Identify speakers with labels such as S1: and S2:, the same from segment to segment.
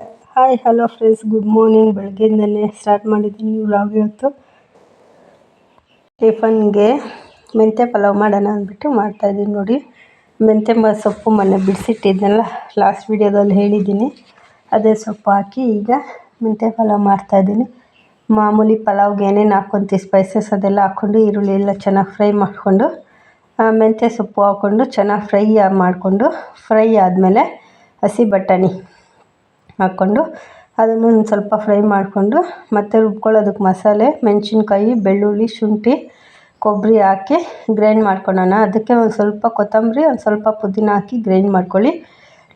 S1: Hi hello friends good morning ಬೆಳಗ್ಗೆಯಿಂದಲೇ start ಮಾಡಿದ್ದೀನಿ vlog ಇವತ್ತು. ಟಿಫನ್ಗೆ ಮೆಂತ್ಯ ಪಲಾವ್ ಮಾಡೋಣ ಅಂದ್ಬಿಟ್ಟು ಮಾಡ್ತಾಯಿದ್ದೀನಿ ನೋಡಿ. ಮೆಂತ್ಯ ಸೊಪ್ಪು ಮೊನ್ನೆ ಬಿಡಿಸಿಟ್ಟಿದ್ನಲ್ಲ ಲಾಸ್ಟ್ ವೀಡಿಯೋದಲ್ಲಿ ಹೇಳಿದ್ದೀನಿ. ಅದೇ ಸೊಪ್ಪು ಹಾಕಿ ಈಗ ಮೆಂತ್ಯ ಪಲಾವ್ ಮಾಡ್ತಾಯಿದ್ದೀನಿ ಮಾಮೂಲಿ ಪಲಾವ್ಗೆ ಏನೇನು ಹಾಕ್ಕೊಂತೀವಿ ಸ್ಪೈಸಸ್ ಅದೆಲ್ಲ ಹಾಕ್ಕೊಂಡು, ಈರುಳ್ಳಿ ಎಲ್ಲ ಚೆನ್ನಾಗಿ ಫ್ರೈ ಮಾಡಿಕೊಂಡು ಮೆಂತ್ಯ ಸೊಪ್ಪು ಹಾಕ್ಕೊಂಡು ಚೆನ್ನಾಗಿ ಫ್ರೈ ಮಾಡಿಕೊಂಡು ಫ್ರೈ ಆದಮೇಲೆ ಹಸಿ ಬಟಾಣಿ. ಹಾಕ್ಕೊಂಡು ಅದನ್ನು ಒಂದು ಸ್ವಲ್ಪ ಫ್ರೈ ಮಾಡಿಕೊಂಡು ಮತ್ತೆ ರುಬ್ಕೊಳ್ಳೋದಕ್ಕೆ ಮಸಾಲೆ, ಮೆಣಸಿನ್ಕಾಯಿ, ಬೆಳ್ಳುಳ್ಳಿ, ಶುಂಠಿ, ಕೊಬ್ಬರಿ ಹಾಕಿ ಗ್ರೈಂಡ್ ಮಾಡ್ಕೊಳ್ಳೋಣ. ಅದಕ್ಕೆ ಒಂದು ಸ್ವಲ್ಪ ಕೊತ್ತಂಬರಿ, ಒಂದು ಸ್ವಲ್ಪ ಪುದೀನ ಹಾಕಿ ಗ್ರೈಂಡ್ ಮಾಡ್ಕೊಳ್ಳಿ.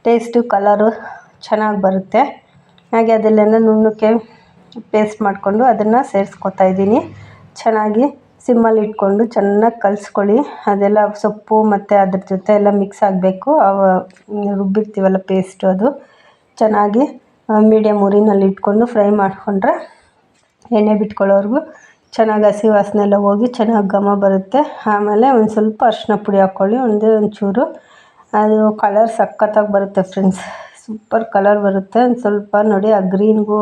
S1: ಟೇಸ್ಟು, ಕಲರು ಚೆನ್ನಾಗಿ ಬರುತ್ತೆ. ಹಾಗೆ ಅದೆಲ್ಲ ನುಣ್ಣಕ್ಕೆ ಪೇಸ್ಟ್ ಮಾಡಿಕೊಂಡು ಅದನ್ನು ಸೇರಿಸ್ಕೊತಾ ಇದ್ದೀನಿ. ಚೆನ್ನಾಗಿ ಸಿಮ್ಮಲ್ಲಿ ಇಟ್ಕೊಂಡು ಚೆನ್ನಾಗಿ ಕಲಿಸ್ಕೊಳ್ಳಿ. ಅದೆಲ್ಲ ಸೊಪ್ಪು ಮತ್ತು ಅದ್ರ ಜೊತೆ ಎಲ್ಲ ಮಿಕ್ಸ್ ಆಗಬೇಕು. ರುಬ್ಬಿರ್ತೀವಲ್ಲ ಪೇಸ್ಟು ಅದು. ಚೆನ್ನಾಗಿ ಮೀಡಿಯಮ್ ಉರಿನಲ್ಲಿ ಇಟ್ಕೊಂಡು ಫ್ರೈ ಮಾಡಿಕೊಂಡ್ರೆ ಎಣ್ಣೆ ಬಿಟ್ಕೊಳ್ಳೋವರೆಗೂ ಚೆನ್ನಾಗಿ ಹಸಿ ವಾಸನೆ ಎಲ್ಲ ಹೋಗಿ ಚೆನ್ನಾಗಿ ಘಮ ಬರುತ್ತೆ. ಆಮೇಲೆ ಒಂದು ಸ್ವಲ್ಪ ಅರಿಶಿನ ಪುಡಿ ಹಾಕ್ಕೊಳ್ಳಿ, ಒಂದೇ ಒಂಚೂರು. ಅದು ಕಲರ್ ಸಖತ್ತಾಗಿ ಬರುತ್ತೆ ಫ್ರೆಂಡ್ಸ್ ಸೂಪರ್ ಕಲರ್ ಬರುತ್ತೆ. ಒಂದು ಸ್ವಲ್ಪ ನೋಡಿ, ಆ ಗ್ರೀನ್ಗೂ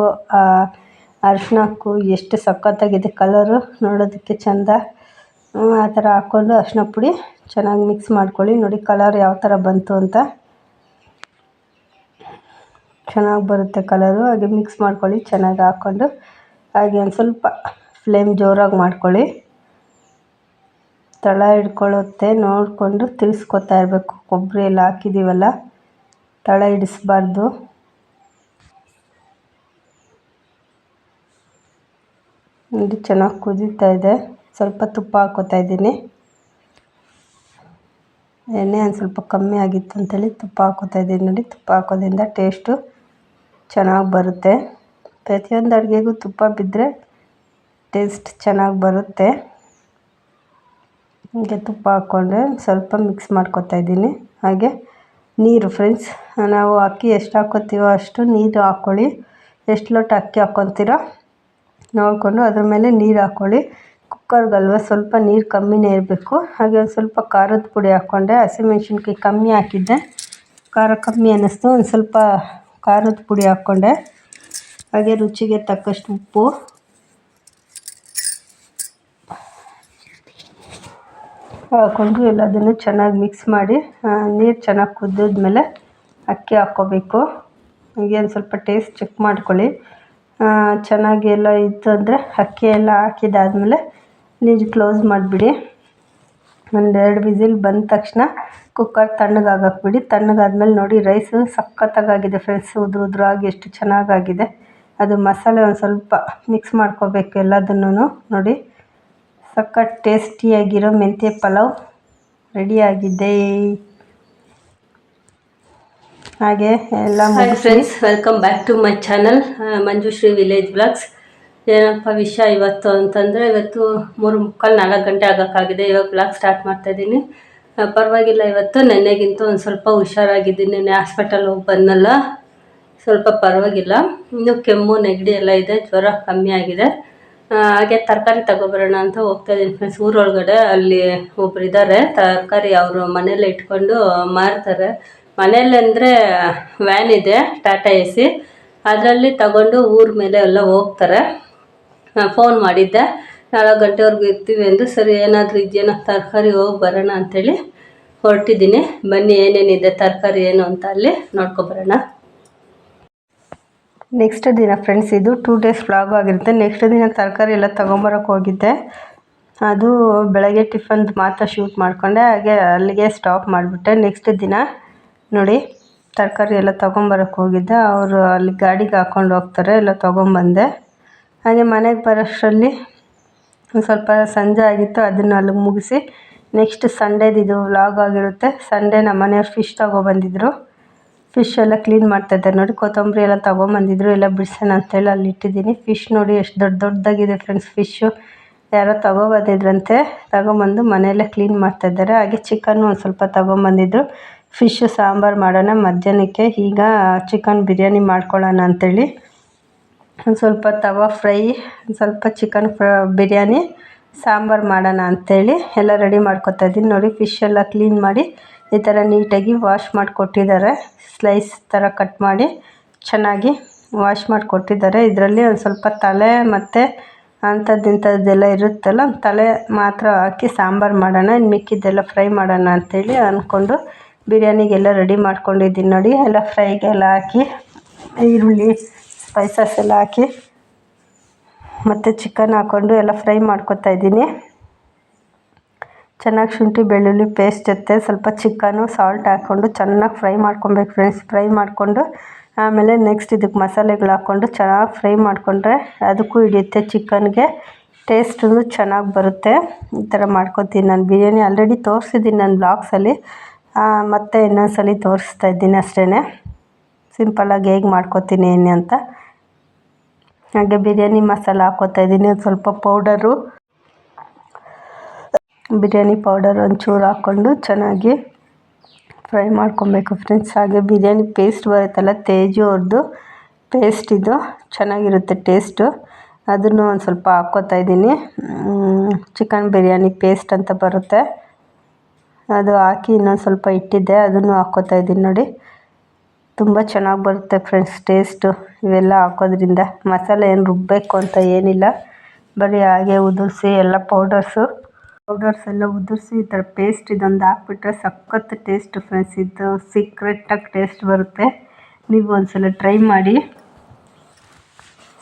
S1: ಅರಿಶಿನಕ್ಕೂ ಎಷ್ಟು ಸಖತ್ತಾಗಿದೆ ಕಲರು ನೋಡೋದಕ್ಕೆ ಚೆಂದ. ಆ ಥರ ಹಾಕ್ಕೊಂಡು ಅರಿಶಿನ ಪುಡಿ ಚೆನ್ನಾಗಿ ಮಿಕ್ಸ್ ಮಾಡ್ಕೊಳ್ಳಿ. ನೋಡಿ ಕಲರ್ ಯಾವ ಥರ ಬಂತು ಅಂತ. ಚೆನ್ನಾಗಿ ಬರುತ್ತೆ ಕಲರು ಹಾಗೆ ಮಿಕ್ಸ್ ಮಾಡ್ಕೊಳ್ಳಿ, ಚೆನ್ನಾಗಿ ಹಾಕ್ಕೊಂಡು. ಹಾಗೆ ಒಂದು ಸ್ವಲ್ಪ ಫ್ಲೇಮ್ ಜೋರಾಗಿ ಮಾಡ್ಕೊಳ್ಳಿ. ತಳ ಹಿಡ್ಕೊಳ್ಳುತ್ತೆ, ನೋಡಿಕೊಂಡು ತಿರ್ಸ್ಕೊತಾ ಇರಬೇಕು. ಕೊಬ್ಬರಿ ಎಲ್ಲ ಹಾಕಿದ್ದೀವಲ್ಲ ತಳ ಹಿಡಿಸ್ಬಾರ್ದು. ಇದು ಚೆನ್ನಾಗಿ ಕುದೀತಾ ಇದೆ. ಸ್ವಲ್ಪ ತುಪ್ಪ ಹಾಕೋತಾ ಇದ್ದೀನಿ. ಎಣ್ಣೆ ಒಂದು ಸ್ವಲ್ಪ ಕಮ್ಮಿ ಆಗಿತ್ತು ಅಂತೇಳಿ ತುಪ್ಪ ಹಾಕೋತಾ ಇದ್ದೀನಿ ನೋಡಿ. ತುಪ್ಪ ಹಾಕೋದ್ರಿಂದ ಟೇಸ್ಟು ಚೆನ್ನಾಗಿ ಬರುತ್ತೆ. ಪ್ರತಿಯೊಂದು ಅಡುಗೆಗೂ ತುಪ್ಪ ಬಿದ್ದರೆ ಟೇಸ್ಟ್ ಚೆನ್ನಾಗಿ ಬರುತ್ತೆ. ಹೀಗೆ ತುಪ್ಪ ಹಾಕ್ಕೊಂಡೆ ಸ್ವಲ್ಪ ಮಿಕ್ಸ್ ಮಾಡ್ಕೊತಾ ಇದ್ದೀನಿ. ಹಾಗೆ ನೀರು ಫ್ರೆಂಡ್ಸ್ ನಾವು ಅಕ್ಕಿ ಎಷ್ಟು ಹಾಕ್ಕೋತೀವೋ ಅಷ್ಟು ನೀರು ಹಾಕ್ಕೊಳ್ಳಿ ಎಷ್ಟು ಲೋಟ ಅಕ್ಕಿ ಹಾಕ್ಕೊತೀರೋ ನೋಡಿಕೊಂಡು ಅದ್ರ ಮೇಲೆ ನೀರು ಹಾಕ್ಕೊಳ್ಳಿ ಕುಕ್ಕರ್ಗಲ್ವ ಸ್ವಲ್ಪ ನೀರು ಕಮ್ಮಿನೇ ಇರಬೇಕು. ಹಾಗೆ ಒಂದು ಸ್ವಲ್ಪ ಖಾರದ ಪುಡಿ ಹಾಕ್ಕೊಂಡೆ ಹಸಿಮೆಣ್ಸಿನ್ಕಾಯಿ ಕಮ್ಮಿ ಹಾಕಿದ್ದೆ. ಖಾರ ಕಮ್ಮಿ ಅನ್ನಿಸ್ತು. ಒಂದು ಸ್ವಲ್ಪ ಖಾರದ ಪುಡಿ ಹಾಕ್ಕೊಂಡೆ. ಹಾಗೆ ರುಚಿಗೆ ತಕ್ಕಷ್ಟು ಉಪ್ಪು. ಹಾಕ್ಕೊಂಡು ಎಲ್ಲದನ್ನು ಚೆನ್ನಾಗಿ ಮಿಕ್ಸ್ ಮಾಡಿ ನೀರು ಚೆನ್ನಾಗಿ ಕುದ್ದಿದ್ಮೇಲೆ ಅಕ್ಕಿ ಹಾಕ್ಕೋಬೇಕು. ಹಾಗೆ ಒಂದು ಸ್ವಲ್ಪ ಟೇಸ್ಟ್ ಚೆಕ್ ಮಾಡ್ಕೊಳ್ಳಿ. ಚೆನ್ನಾಗಿ ಎಲ್ಲ ಇತ್ತು ಅಂದರೆ ಅಕ್ಕಿ ಎಲ್ಲ ಹಾಕಿದಾದ್ಮೇಲೆ ನೀರು ಕ್ಲೋಸ್ ಮಾಡಿಬಿಡಿ. ಒಂದೆರಡು ವಿಸಿಲ್ ಬಂದ ತಕ್ಷಣ ಕುಕ್ಕರ್ ತಣ್ಣಗಾಗಕ್ಕೆ ತಣ್ಣಗಾದ್ಮೇಲೆ ನೋಡಿ ರೈಸು ಸಖತ್ತಾಗಾಗಿದೆ ಫ್ರೆಂಡ್ಸ್ ಉದುರು ಆಗಿ ಎಷ್ಟು ಚೆನ್ನಾಗಾಗಿದೆ. ಅದು ಮಸಾಲೆ ಒಂದು ಸ್ವಲ್ಪ ಮಿಕ್ಸ್ ಮಾಡ್ಕೋಬೇಕು ಎಲ್ಲದನ್ನೂ ನೋಡಿ ಸಖತ್ ಟೇಸ್ಟಿಯಾಗಿರೋ ಮೆಂತ್ಯ ಪಲಾವ್ ರೆಡಿಯಾಗಿದೆ ಹಾಗೆ ಎಲ್ಲ friends welcome back to my channel Manjushree village blogs ಏನಪ್ಪ ವಿಷಯ ಇವತ್ತು ಅಂತಂದರೆ ಇವತ್ತು ಮೂರು ಮುಕ್ಕಾಲು ನಾಲ್ಕು ಗಂಟೆ ಆಗೋಕ್ಕಾಗಿದೆ. ಇವಾಗ ಬ್ಲಾಗ್ ಸ್ಟಾರ್ಟ್ ಮಾಡ್ತಾಯಿದ್ದೀನಿ ಪರವಾಗಿಲ್ಲ, ಇವತ್ತು ನೆನ್ನೆಗಿಂತ ಒಂದು ಸ್ವಲ್ಪ ಹುಷಾರಾಗಿದ್ದೀನಿ. ನೆನ್ನೆ ಹಾಸ್ಪಿಟಲ್ ಹೋಗಿ ಬಂದಲ್ಲ ಸ್ವಲ್ಪ ಪರವಾಗಿಲ್ಲ. ಇನ್ನು ಕೆಮ್ಮು, ನೆಗಡಿ ಎಲ್ಲ ಇದೆ, ಜ್ವರ ಕಮ್ಮಿ ಆಗಿದೆ. ಹಾಗೆ ತರಕಾರಿ ತಗೊಬರೋಣ ಅಂತ ಹೋಗ್ತಾ ಇದ್ದೀನಿ ಫ್ರೆಂಡ್ಸ್ ಊರೊಳಗಡೆ ಅಲ್ಲಿ ಒಬ್ರು ಇದ್ದಾರೆ ತರಕಾರಿ ಅವರು ಮನೆಯಲ್ಲೇ ಇಟ್ಕೊಂಡು ಮಾರ್ತಾರೆ. ಮನೆಯಲ್ಲಿ ಅಂದರೆ ವ್ಯಾನ್ ಇದೆ ಟಾಟಾ ಎ ಸಿ ಅದರಲ್ಲಿ ತಗೊಂಡು ಊರ ಮೇಲೆ ಎಲ್ಲ ಹೋಗ್ತಾರೆ. ಫೋನ್ ಮಾಡಿದ್ದೆ. ನಾಲ್ಕು ಗಂಟೆವರೆಗೂ ಇರ್ತೀವಿ ಎಂದು ಸರಿ, ಏನಾದರೂ ಇದೆಯೇನೋ ತರಕಾರಿ ಹೋಗಿ ಬರೋಣ ಅಂಥೇಳಿ ಹೊರಟಿದ್ದೀನಿ. ಬನ್ನಿ, ಏನೇನಿದೆ, ತರಕಾರಿ ಏನು ಅಂತ ಅಲ್ಲಿ ನೋಡ್ಕೊಬರೋಣ ನೆಕ್ಸ್ಟ್ ದಿನ ಫ್ರೆಂಡ್ಸ್ ಇದು ಟೂ ಡೇಸ್ ಫ್ಲಾಗ್ ಆಗಿರುತ್ತೆ. ನೆಕ್ಸ್ಟ್ ದಿನ ತರಕಾರಿ ಎಲ್ಲ ತೊಗೊಂಬರೋಕೆ ಹೋಗಿದ್ದೆ. ಅದು ಬೆಳಗ್ಗೆ ಟಿಫನ್ ಮಾತ್ರ ಶೂಟ್ ಮಾಡಿಕೊಂಡೆ, ಹಾಗೆ ಅಲ್ಲಿಗೆ ಸ್ಟಾಪ್ ಮಾಡಿಬಿಟ್ಟೆ. ನೆಕ್ಸ್ಟ್ ದಿನ ನೋಡಿ, ತರಕಾರಿ ಎಲ್ಲ ತೊಗೊಂಬರೋಕೆ ಹೋಗಿದ್ದೆ. ಅವರು ಅಲ್ಲಿ ಗಾಡಿಗೆ ಹಾಕ್ಕೊಂಡು ಹೋಗ್ತಾರೆ, ಎಲ್ಲ ತೊಗೊಂಬಂದೆ. ಹಾಗೆ ಮನೆಗೆ ಬರೋಷ್ಟರಲ್ಲಿ ಸ್ವಲ್ಪ ಸಂಜೆ ಆಗಿತ್ತು, ಅದನ್ನು ಅಲ್ಲಿ ಮುಗಿಸಿ ನೆಕ್ಸ್ಟ್ ಸಂಡೇದು ಇದು ವ್ಲಾಗ್ ಆಗಿರುತ್ತೆ. ಸಂಡೇ ನಮ್ಮ ಮನೆಯವ್ರು ಫಿಶ್ ತಗೊಬಂದಿದ್ರು. ಫಿಶ್ ಎಲ್ಲ ಕ್ಲೀನ್ ಮಾಡ್ತಾಯಿದ್ದಾರೆ ನೋಡಿ, ಕೊತ್ತಂಬರಿ ಎಲ್ಲ ತೊಗೊಂಬಂದಿದ್ರು. ಎಲ್ಲ ಬಿಡಿಸೋಣ ಅಂತೇಳಿ ಅಲ್ಲಿ ಇಟ್ಟಿದ್ದೀನಿ. ಫಿಶ್ ನೋಡಿ ಎಷ್ಟು ದೊಡ್ಡ ದೊಡ್ಡದಾಗಿದೆ ಫ್ರೆಂಡ್ಸ್ ಫಿಶ್ಶು ಯಾರೋ ತಗೊಬಂದಿದ್ರಂತೆ, ತಗೊಂಬಂದು ಮನೆಯಲ್ಲೇ ಕ್ಲೀನ್ ಮಾಡ್ತಾಯಿದ್ದಾರೆ ಹಾಗೆ ಚಿಕನ್ನು ಒಂದು ಸ್ವಲ್ಪ ತಗೊಂಬಂದಿದ್ರು. ಫಿಶ್ ಸಾಂಬಾರು ಮಾಡೋಣ, ಮಧ್ಯಾಹ್ನಕ್ಕೆ ಈಗ ಚಿಕನ್ ಬಿರಿಯಾನಿ ಮಾಡ್ಕೊಳ್ಳೋಣ ಅಂಥೇಳಿ ಒಂದು ಸ್ವಲ್ಪ ತವಾ ಫ್ರೈ, ಒಂದು ಸ್ವಲ್ಪ ಚಿಕನ್ ಫ್ರ, ಬಿರಿಯಾನಿ, ಸಾಂಬಾರು ಮಾಡೋಣ ಅಂಥೇಳಿ ಎಲ್ಲ ರೆಡಿ ಮಾಡ್ಕೊತಾ ಇದ್ದೀನಿ. ನೋಡಿ ಫಿಶ್ ಎಲ್ಲ ಕ್ಲೀನ್ ಮಾಡಿ ಈ ಥರ ನೀಟಾಗಿ ವಾಶ್ ಮಾಡಿಕೊಟ್ಟಿದ್ದಾರೆ. ಸ್ಲೈಸ್ ಥರ ಕಟ್ ಮಾಡಿ ಚೆನ್ನಾಗಿ ವಾಶ್ ಮಾಡಿಕೊಟ್ಟಿದ್ದಾರೆ. ಇದರಲ್ಲಿ ಒಂದು ಸ್ವಲ್ಪ ತಲೆ ಮತ್ತು ಅಂಥದ್ದು ಇಂಥದ್ದೆಲ್ಲ ಇರುತ್ತಲ್ಲ ತಲೆ ಮಾತ್ರ ಹಾಕಿ ಸಾಂಬಾರು ಮಾಡೋಣ ಇನ್ನು ಮಿಕ್ಕಿದ್ದೆಲ್ಲ ಫ್ರೈ ಮಾಡೋಣ ಅಂಥೇಳಿ ಅಂದ್ಕೊಂಡು ಬಿರಿಯಾನಿಗೆಲ್ಲ ರೆಡಿ ಮಾಡ್ಕೊಂಡಿದ್ದೀನಿ. ನೋಡಿ, ಎಲ್ಲ ಫ್ರೈಗೆಲ್ಲ ಹಾಕಿ, ಈರುಳ್ಳಿ ಸ್ಪೈಸಸ್ ಎಲ್ಲ ಹಾಕಿ, ಮತ್ತು ಚಿಕನ್ ಹಾಕ್ಕೊಂಡು ಎಲ್ಲ ಫ್ರೈ ಮಾಡ್ಕೊತಾ ಇದ್ದೀನಿ. ಚೆನ್ನಾಗಿ ಶುಂಠಿ, ಬೆಳ್ಳುಳ್ಳಿ ಪೇಸ್ಟ್ ಜೊತೆ ಸ್ವಲ್ಪ ಚಿಕನು ಸಾಲ್ಟ್ ಹಾಕ್ಕೊಂಡು ಚೆನ್ನಾಗಿ ಫ್ರೈ ಮಾಡ್ಕೊಬೇಕು ಫ್ರೆಂಡ್ಸ್ ಫ್ರೈ ಮಾಡಿಕೊಂಡು ಆಮೇಲೆ ನೆಕ್ಸ್ಟ್ ಇದಕ್ಕೆ ಮಸಾಲೆಗಳು ಹಾಕ್ಕೊಂಡು ಚೆನ್ನಾಗಿ ಫ್ರೈ ಮಾಡಿಕೊಂಡ್ರೆ ಅದಕ್ಕೂ ಹಿಡಿಯುತ್ತೆ ಚಿಕನ್ಗೆ ಟೇಸ್ಟೂ ಚೆನ್ನಾಗಿ ಬರುತ್ತೆ. ಈ ಥರ ಮಾಡ್ಕೊತೀನಿ ನಾನು. ಬಿರಿಯಾನಿ ಆಲ್ರೆಡಿ ತೋರಿಸಿದ್ದೀನಿ ನನ್ನ ಬ್ಲಾಗ್ಸಲ್ಲಿ ಮತ್ತು ಇನ್ನೊಂದು ಸಲ ತೋರಿಸ್ತಾ ಇದ್ದೀನಿ ಅಷ್ಟೇ ಸಿಂಪಲ್ಲಾಗಿ ಹೇಗೆ ಮಾಡ್ಕೊತೀನಿ ಅಂತ. ಹಾಗೆ ಬಿರಿಯಾನಿ ಮಸಾಲ ಹಾಕೋತಾ ಇದ್ದೀನಿ. ಒಂದು ಸ್ವಲ್ಪ ಪೌಡರು ಬಿರಿಯಾನಿ ಪೌಡರ್ ಒಂಚೂರು ಹಾಕ್ಕೊಂಡು ಚೆನ್ನಾಗಿ ಫ್ರೈ ಮಾಡ್ಕೊಬೇಕು ಫ್ರೆಂಡ್ಸ್. ಹಾಗೆ ಬಿರಿಯಾನಿ ಪೇಸ್ಟ್ ಬರುತ್ತಲ್ಲ, ತೇಜು ಅವ್ರದ್ದು ಪೇಸ್ಟ್ ಇದು. ಚೆನ್ನಾಗಿರುತ್ತೆ ಟೇಸ್ಟು ಅದನ್ನು ಒಂದು ಸ್ವಲ್ಪ ಹಾಕ್ಕೋತಾ ಇದ್ದೀನಿ. ಚಿಕನ್ ಬಿರಿಯಾನಿ ಪೇಸ್ಟ್ ಅಂತ ಬರುತ್ತೆ. ಅದು ಹಾಕಿ ಇನ್ನೊಂದು ಸ್ವಲ್ಪ ಇಟ್ಟಿದ್ದೆ. ಅದನ್ನು ಹಾಕ್ಕೋತಾ ಇದ್ದೀನಿ ನೋಡಿ. ತುಂಬ ಚೆನ್ನಾಗಿ ಬರುತ್ತೆ ಫ್ರೆಂಡ್ಸ್, ಟೇಸ್ಟು. ಇವೆಲ್ಲ ಹಾಕೋದ್ರಿಂದ ಮಸಾಲೆ ಏನು ರುಬ್ಬಬೇಕು ಅಂತ ಏನಿಲ್ಲ. ಬರೀ ಹಾಗೆ ಉದುರಿಸಿ ಎಲ್ಲ ಪೌಡರ್ಸು ಪೌಡರ್ಸ್ ಎಲ್ಲ ಉದುರಿಸಿ ಈ ಥರ ಪೇಸ್ಟ್ ಇದೊಂದು ಹಾಕ್ಬಿಟ್ರೆ ಸಖತ್ ಟೇಸ್ಟ್ ಫ್ರೆಂಡ್ಸ್. ಇದು ಸೀಕ್ರೆಟಾಗಿ ಟೇಸ್ಟ್ ಬರುತ್ತೆ. ನೀವು ಒಂದ್ಸಲ ಟ್ರೈ ಮಾಡಿ.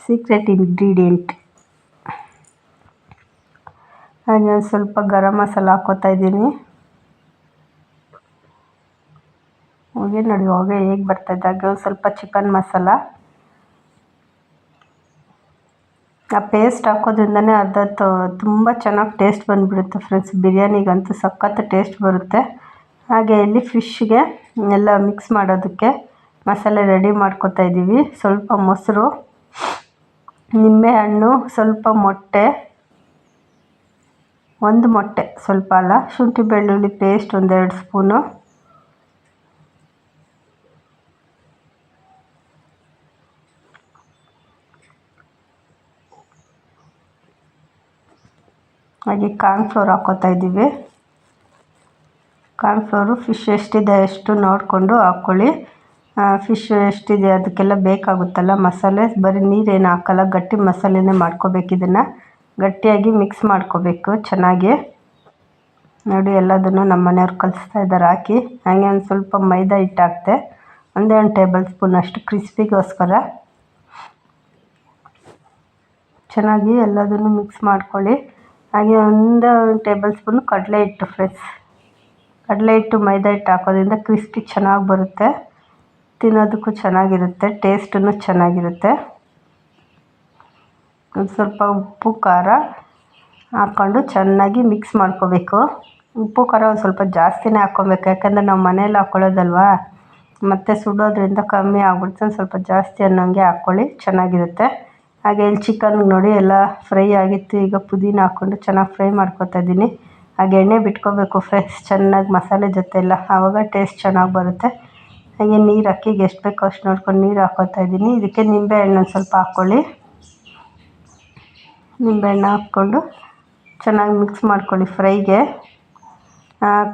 S1: ಸೀಕ್ರೆಟ್ ಇಂಗ್ರೀಡಿಯೆಂಟ್ ಒಂದು ಸ್ವಲ್ಪ ಗರಂ ಮಸಾಲ ಹಾಕ್ಕೋತಾ ಇದ್ದೀನಿ. ಹೊಗೆ ನೋಡಿ, ಹೊಗೆ, ಹೇಗೆ ಬರ್ತದೆ. ಹಾಗೆ ಒಂದು ಸ್ವಲ್ಪ ಚಿಕನ್ ಮಸಾಲ ಆ ಪೇಸ್ಟ್ ಹಾಕೋದ್ರಿಂದನೇ ಅರ್ಧ ತುಂಬ ಚೆನ್ನಾಗಿ ಟೇಸ್ಟ್ ಬಂದುಬಿಡುತ್ತೆ ಫ್ರೆಂಡ್ಸ್ ಬಿರಿಯಾನಿಗಂತೂ ಸಖತ್ ಟೇಸ್ಟ್ ಬರುತ್ತೆ. ಹಾಗೆ ಇಲ್ಲಿ ಫಿಶ್ಗೆ ಎಲ್ಲ ಮಿಕ್ಸ್ ಮಾಡೋದಕ್ಕೆ ಮಸಾಲೆ ರೆಡಿ ಮಾಡ್ಕೊತಾ ಇದ್ದೀವಿ ಸ್ವಲ್ಪ ಮೊಸರು, ನಿಂಬೆಹಣ್ಣು, ಸ್ವಲ್ಪ ಮೊಟ್ಟೆ, ಒಂದು ಮೊಟ್ಟೆ ಸ್ವಲ್ಪ ಅಲ್ಲ. ಶುಂಠಿ ಬೆಳ್ಳುಳ್ಳಿ ಪೇಸ್ಟ್ ಒಂದೆರಡು ಸ್ಪೂನು ಹಾಗೆ ಕಾರ್ನ್ ಫ್ಲೋರ್ ಹಾಕೋತಾ ಇದ್ದೀವಿ. ಕಾರ್ನ್ಫ್ಲೋರು ಫಿಶ್ ಎಷ್ಟಿದೆ ಅಷ್ಟು ನೋಡಿಕೊಂಡು ಹಾಕ್ಕೊಳ್ಳಿ ಫಿಶ್ ಎಷ್ಟಿದೆ ಅದಕ್ಕೆಲ್ಲ ಬೇಕಾಗುತ್ತಲ್ಲ ಮಸಾಲೆ. ಬರೀ ನೀರೇನು ಹಾಕಲ್ಲ, ಗಟ್ಟಿ ಮಸಾಲೆನೇ ಮಾಡ್ಕೋಬೇಕು ಇದನ್ನು. ಗಟ್ಟಿಯಾಗಿ ಮಿಕ್ಸ್ ಮಾಡ್ಕೋಬೇಕು ಚೆನ್ನಾಗಿ. ನೋಡಿ ಎಲ್ಲದನ್ನು ನಮ್ಮ ಮನೆಯವ್ರು ಕಲಿಸ್ತಾ ಇದ್ದಾರೆ. ಹಾಕಿ. ಹಾಗೆ ಒಂದು ಸ್ವಲ್ಪ ಮೈದಾ ಹಿಟ್ಟು ಹಾಕ್ತೆ. ಒಂದೇ ಒಂದು ಟೇಬಲ್ ಸ್ಪೂನ್ ಅಷ್ಟು ಕ್ರಿಸ್ಪಿಗೋಸ್ಕರ. ಚೆನ್ನಾಗಿ ಎಲ್ಲದನ್ನು ಮಿಕ್ಸ್ ಮಾಡ್ಕೊಳ್ಳಿ. ಹಾಗೆ ಒಂದು ಟೇಬಲ್ ಸ್ಪೂನು ಕಡಲೆ ಹಿಟ್ಟು ಫ್ರೆಂಡ್ಸ್ ಕಡಲೆ ಹಿಟ್ಟು ಮೈದಾ ಹಿಟ್ಟು ಹಾಕೋದ್ರಿಂದ ಕ್ರಿಸ್ಪಿ ಚೆನ್ನಾಗಿ ಬರುತ್ತೆ. ತಿನ್ನೋದಕ್ಕೂ ಚೆನ್ನಾಗಿರುತ್ತೆ ಟೇಸ್ಟೂ ಚೆನ್ನಾಗಿರುತ್ತೆ. ಒಂದು ಸ್ವಲ್ಪ ಉಪ್ಪು, ಖಾರ ಹಾಕ್ಕೊಂಡು ಚೆನ್ನಾಗಿ ಮಿಕ್ಸ್ ಮಾಡ್ಕೋಬೇಕು. ಉಪ್ಪು, ಖಾರ ಒಂದು ಸ್ವಲ್ಪ ಜಾಸ್ತಿನೇ ಹಾಕ್ಕೊಬೇಕು. ಯಾಕಂದರೆ ನಾವು ಮನೇಲಿ ಹಾಕ್ಕೊಳ್ಳೋದಲ್ವಾ ಮತ್ತು ಸುಡೋದ್ರಿಂದ ಕಮ್ಮಿ ಆಗ್ಬಿಡುತ್ತೆ. ಒಂದು ಸ್ವಲ್ಪ ಜಾಸ್ತಿ ಅನ್ನೋಂಗೆ ಹಾಕ್ಕೊಳ್ಳಿ ಚೆನ್ನಾಗಿರುತ್ತೆ. ಹಾಗೆ ಇಲ್ಲಿ ಚಿಕನ್ ನೋಡಿ ಎಲ್ಲ ಫ್ರೈ ಆಗಿತ್ತು. ಈಗ ಪುದೀನ ಹಾಕ್ಕೊಂಡು ಚೆನ್ನಾಗಿ ಫ್ರೈ ಮಾಡ್ಕೊತಾ ಇದ್ದೀನಿ. ಹಾಗೆ ಎಣ್ಣೆ ಬಿಟ್ಕೋಬೇಕು ಫ್ರೆಶ್ ಚೆನ್ನಾಗಿ ಮಸಾಲೆ ಜೊತೆ ಎಲ್ಲ. ಆವಾಗ ಟೇಸ್ಟ್ ಚೆನ್ನಾಗಿ ಬರುತ್ತೆ. ಹಾಗೆ ನೀರು ಅಕ್ಕಿಗೆ ಎಷ್ಟು ಬೇಕೋ ಅಷ್ಟು ನೋಡ್ಕೊಂಡು ನೀರು ಹಾಕ್ಕೋತಾ ಇದ್ದೀನಿ. ಇದಕ್ಕೆ ನಿಂಬೆಹಣ್ಣು ಒಂದು ಸ್ವಲ್ಪ ಹಾಕ್ಕೊಳ್ಳಿ. ನಿಂಬೆಹಣ್ಣು ಹಾಕ್ಕೊಂಡು ಚೆನ್ನಾಗಿ ಮಿಕ್ಸ್ ಮಾಡ್ಕೊಳ್ಳಿ ಫ್ರೈಗೆ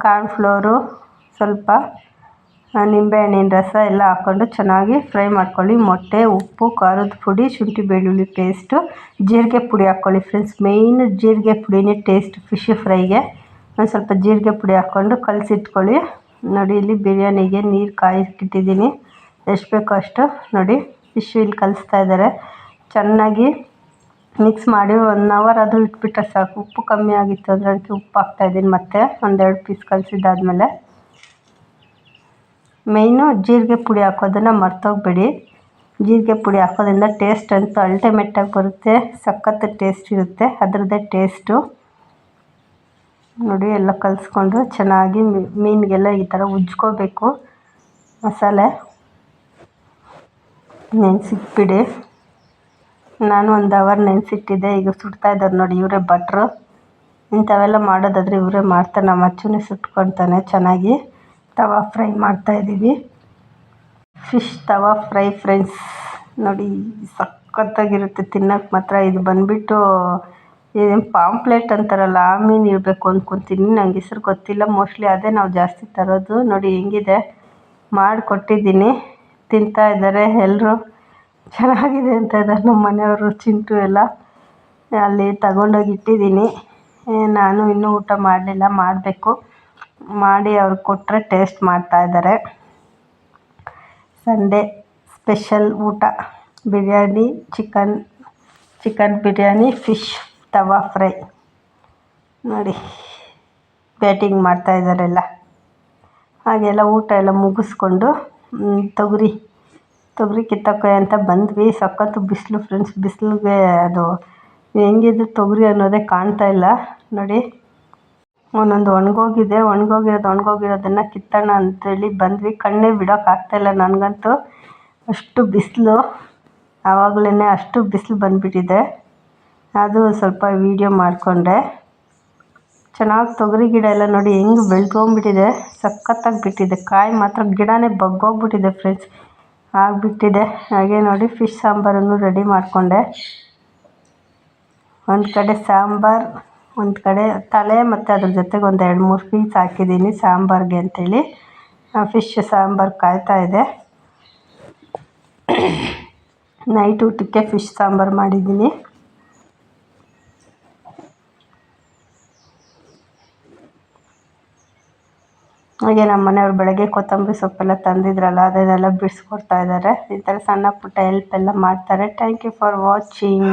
S1: ಕಾರ್ನ್ ಫ್ಲೋರು ಸ್ವಲ್ಪ. ನಿಂಬೆಹಣ್ಣಿನ ರಸ ಎಲ್ಲ ಹಾಕ್ಕೊಂಡು ಚೆನ್ನಾಗಿ ಫ್ರೈ ಮಾಡ್ಕೊಳ್ಳಿ. ಮೊಟ್ಟೆ, ಉಪ್ಪು, ಖಾರದ ಪುಡಿ, ಶುಂಠಿ ಬೆಳ್ಳುಳ್ಳಿ ಪೇಸ್ಟು ಜೀರಿಗೆ ಪುಡಿ ಹಾಕ್ಕೊಳ್ಳಿ ಫ್ರೆಂಡ್ಸ್ ಮೇಯ್ನ್ ಜೀರಿಗೆ ಪುಡಿನೇ ಟೇಸ್ಟ್ ಫಿಶ್ ಫ್ರೈಗೆ ಒಂದು ಸ್ವಲ್ಪ ಜೀರಿಗೆ ಪುಡಿ ಹಾಕ್ಕೊಂಡು ಕಲಸಿಟ್ಕೊಳ್ಳಿ. ನೋಡಿ, ಇಲ್ಲಿ ಬಿರಿಯಾನಿಗೆ ನೀರು ಕಾಯಿಟ್ಟಿದ್ದೀನಿ ಎಷ್ಟು ಬೇಕೋ ಅಷ್ಟು. ನೋಡಿ ಫಿಶ್ ಇಲ್ಲಿ ಕಲಿಸ್ತಾ ಇದ್ದಾರೆ. ಚೆನ್ನಾಗಿ ಮಿಕ್ಸ್ ಮಾಡಿ ಒನ್ ಅವರ್ ಅದು ಇಟ್ಬಿಟ್ರೆ ಸಾಕು. ಉಪ್ಪು ಕಮ್ಮಿ ಆಗಿತ್ತು ಅಂದರೆ ಅದಕ್ಕೆ ಉಪ್ಪು ಹಾಕ್ತಾಯಿದ್ದೀನಿ ಮತ್ತೆ ಒಂದೆರಡು ಪೀಸ್ ಕಲಸಿದ್ದಾದ್ಮೇಲೆ. ಮೇಯ್ನು ಜೀರಿಗೆ ಪುಡಿ ಹಾಕೋದನ್ನು ಮರ್ತೋಗ್ಬೇಡಿ. ಜೀರಿಗೆ ಪುಡಿ ಹಾಕೋದ್ರಿಂದ ಟೇಸ್ಟ್ ಅಂತೂ ಅಲ್ಟಿಮೇಟಾಗಿ ಬರುತ್ತೆ ಸಖತ್ತು ಟೇಸ್ಟ್ ಇರುತ್ತೆ, ಅದರದ್ದೇ ಟೇಸ್ಟು ನೋಡಿ ಎಲ್ಲ ಕಲಸ್ಕೊಂಡು ಚೆನ್ನಾಗಿ ಮೀನಿಗೆಲ್ಲ ಈ ಥರ ಉಜ್ಕೋಬೇಕು. ಮಸಾಲೆ ನೆನೆಸಿಟ್ಬಿಡಿ. ನಾನು ಒಂದು ಅವರ್ ನೆನೆಸಿಟ್ಟಿದ್ದೆ, ಈಗ ಸುಡ್ತಾ ಇದ್ದಾರೆ ನೋಡಿ ಇವರೇ ಭಟ್ರು ಇಂಥವೆಲ್ಲ ಮಾಡೋದಾದರೆ ಇವರೇ ಮಾಡ್ತಾರೆ, ನಮ್ಮ ಅಚ್ಚುನೇ ಸುಟ್ಕೊಳ್ತಾನೆ ಚೆನ್ನಾಗಿ. ತವಾ ಫ್ರೈ ಮಾಡ್ತಾಯಿದ್ದೀವಿ ಫಿಶ್ ತವಾ ಫ್ರೈ ಫ್ರೆಂಡ್ಸ್ ನೋಡಿ, ಸಖತ್ತಾಗಿರುತ್ತೆ ತಿನ್ನೋಕ್ಕೆ ಮಾತ್ರ. ಇದು ಬಂದುಬಿಟ್ಟು ಏನು ಪಾಂಪ್ಲೆಟ್ ಅಂತಾರಲ್ಲ, ಆ ಮೀನು ಇರಬೇಕು ಅಂದ್ಕೊತೀನಿ ನಂಗೆ ಹೆಸ್ರು ಗೊತ್ತಿಲ್ಲ. ಮೋಸ್ಟ್ಲಿ ಅದೇ ನಾವು ಜಾಸ್ತಿ ತರೋದು. ನೋಡಿ, ಹೆಂಗಿದೆ? ಮಾಡಿಕೊಟ್ಟಿದ್ದೀನಿ. ತಿಂತಾ ಇದ್ದಾರೆ ಎಲ್ಲರೂ ಚೆನ್ನಾಗಿದೆ ಅಂತ ಇದ್ದಾರೆ ನಮ್ಮ ಮನೆಯವರು, ಚಿಂಟು ಎಲ್ಲ. ಅಲ್ಲಿ ತಗೊಂಡೋಗಿ ಇಟ್ಟಿದ್ದೀನಿ. ನಾನು ಇನ್ನೂ ಊಟ ಮಾಡಲಿಲ್ಲ, ಮಾಡಬೇಕು. ಮಾಡಿ ಅವ್ರಿಗೆ ಕೊಟ್ಟರೆ ಟೇಸ್ಟ್ ಮಾಡ್ತಾ ಇದ್ದಾರೆ ಸಂಡೇ ಸ್ಪೆಷಲ್ ಊಟ, biryani, chicken chicken biryani, fish tawa fry. ನೋಡಿ, ಬ್ಯಾಟಿಂಗ್ ಮಾಡ್ತಾ ಇದ್ದಾರೆಲ್ಲ ಹಾಗೆಲ್ಲ ಊಟ ಎಲ್ಲ ಮುಗಿಸ್ಕೊಂಡು ತೊಗರಿ ತೊಗರಿ ಕಿತ್ತಕ್ಕೆ ಅಂತ ಬಂದ್ವಿ. ಸಖತ್ತು ಬಿಸಿಲು ಫ್ರೆಂಡ್ಸ್ ಬಿಸಿಲಿಗೆ ಅದು ಹೆಂಗಿದೆ ತೊಗರಿ ಅನ್ನೋದೇ ಕಾಣ್ತಾ ಇಲ್ಲ. ನೋಡಿ ಒಂದೊಂದು ಒಣಗೋಗಿದೆ, ಒಣಗೋಗಿರೋದು ಒಣಗೋಗಿರೋದನ್ನು ಕಿತ್ತೋಣ ಅಂತೇಳಿ ಬಂದ್ವಿ. ಕಣ್ಣೇ ಬಿಡೋಕ್ಕಾಗ್ತಾಯಿಲ್ಲ ನನಗಂತೂ. ಅಷ್ಟು ಬಿಸಿಲು ಆವಾಗಲೇ ಅಷ್ಟು ಬಿಸಿಲು ಬಂದುಬಿಟ್ಟಿದೆ. ಅದು ಸ್ವಲ್ಪ ವೀಡಿಯೋ ಮಾಡಿಕೊಂಡೆ. ಚೆನ್ನಾಗಿ ತೊಗರಿ ಗಿಡ ಎಲ್ಲ ನೋಡಿ ಹೆಂಗೆ ಬೆಳ್ಕೊಂಬಿಟ್ಟಿದೆ ಸಖತ್ತಾಗಿ ಬಿಟ್ಟಿದೆ. ಕಾಯಿ ಮಾತ್ರ ಗಿಡನೇ ಬಗ್ಗೋಗ್ಬಿಟ್ಟಿದೆ ಫ್ರೆಂಡ್ಸ್ ಆಗಿಬಿಟ್ಟಿದೆ. ಹಾಗೆ ನೋಡಿ ಫಿಶ್ ಸಾಂಬಾರನ್ನು ರೆಡಿ ಮಾಡಿಕೊಂಡೆ. ಒಂದು ಕಡೆ ಸಾಂಬಾರು ಒಂದು ಕಡೆ ತಲೆ ಮತ್ತು ಅದ್ರ ಜೊತೆಗೆ ಒಂದು ಎರಡು ಮೂರು ಪೀಸ್ ಹಾಕಿದ್ದೀನಿ ಸಾಂಬಾರಿಗೆ ಅಂತೇಳಿ. ಫಿಶ್ ಸಾಂಬಾರು ಕಾಯ್ತಾ ಇದೆ. ನೈಟ್ ಊಟಕ್ಕೆ ಫಿಶ್ ಸಾಂಬಾರು ಮಾಡಿದ್ದೀನಿ. ಹಾಗೆ ನಮ್ಮ ಮನೆಯವ್ರು ಬೆಳಗ್ಗೆ ಕೊತ್ತಂಬರಿ ಸೊಪ್ಪೆಲ್ಲ ತಂದಿದ್ರಲ್ಲ, ಅದನ್ನೆಲ್ಲ ಬಿಡಿಸ್ಕೊಡ್ತಾ ಇದ್ದಾರೆ. ಈ ಥರ ಸಣ್ಣ ಪುಟ್ಟ ಹೆಲ್ಪ್ ಎಲ್ಲ ಮಾಡ್ತಾರೆ. Thank you for watching